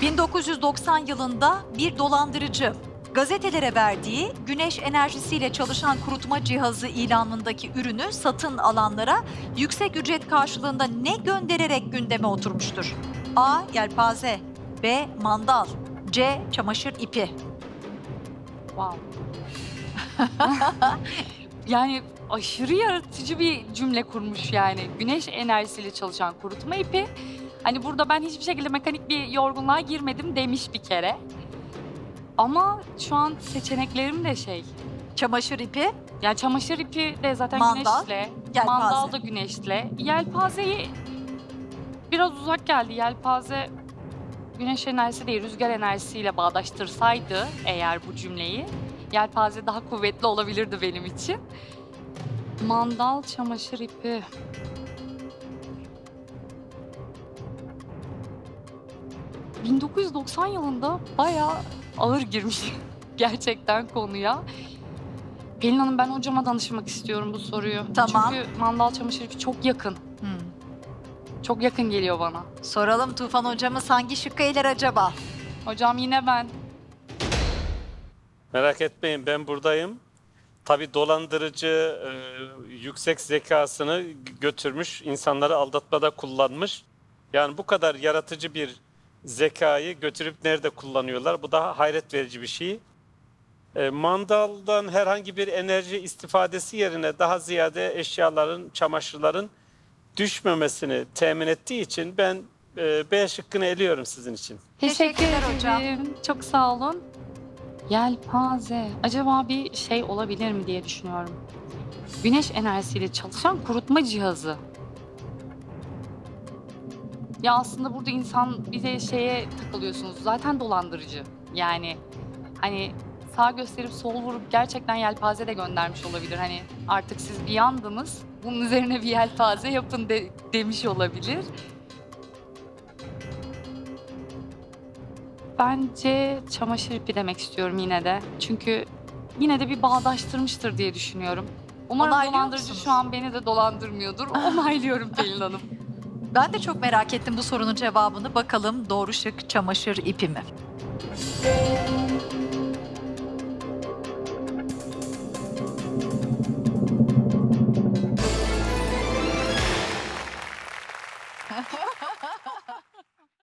1990 yılında bir dolandırıcı gazetelere verdiği güneş enerjisiyle çalışan kurutma cihazı ilanındaki ürünü satın alanlara yüksek ücret karşılığında ne göndererek gündeme oturmuştur? A. Yelpaze B. Mandal C. Çamaşır ipi Wow. yani aşırı yaratıcı bir cümle kurmuş yani. Güneş enerjisiyle çalışan kurutma ipi. Hani burada ben hiçbir şekilde mekanik bir yorgunluğa girmedim demiş bir kere. Ama şu an seçeneklerim de şey. Çamaşır ipi Yani çamaşır ipi de zaten Mandal, güneşle. yelpaze. Mandal da güneşle. Yelpazeyi biraz uzak geldi. Yelpaze güneş enerjisi değil, rüzgar enerjisiyle bağdaştırsaydı eğer bu cümleyi, yelpaze daha kuvvetli olabilirdi benim için. Mandal, çamaşır ipi. ...1990 yılında bayağı ağır girmiş gerçekten konuya. Pelin Hanım ben hocama danışmak istiyorum bu soruyu. Tamam. Çünkü mandal çamaşır ipi çok yakın. Hmm. Çok yakın geliyor bana. Soralım Tufan hocamız hangi şıkkı eler acaba? Hocam yine ben. Merak etmeyin ben buradayım. Tabii dolandırıcı e, yüksek zekasını götürmüş, insanları aldatmada kullanmış. Yani bu kadar yaratıcı bir zekayı götürüp nerede kullanıyorlar? Bu daha hayret verici bir şey. E, mandaldan herhangi bir enerji istifadesi yerine daha ziyade eşyaların, çamaşırların düşmemesini temin ettiği için ben e, B şıkkını eliyorum sizin için. Teşekkür Teşekkürler hocam. ederim. Çok sağ olun. Yelpaze. Acaba bir şey olabilir mi diye düşünüyorum. Güneş enerjisiyle çalışan kurutma cihazı. Ya aslında burada insan bir de şeye takılıyorsunuz. Zaten dolandırıcı. Yani hani sağ gösterip sol vurup gerçekten yelpaze de göndermiş olabilir. Hani artık siz bir yandınız. Bunun üzerine bir yelpaze yapın de, demiş olabilir. Bence çamaşır ipi demek istiyorum yine de. Çünkü yine de bir bağdaştırmıştır diye düşünüyorum. Umarım Onaylıyor dolandırıcı musunuz? şu an beni de dolandırmıyordur. Onaylıyorum Pelin Hanım. Ben de çok merak ettim bu sorunun cevabını. Bakalım doğru şık çamaşır ipi mi?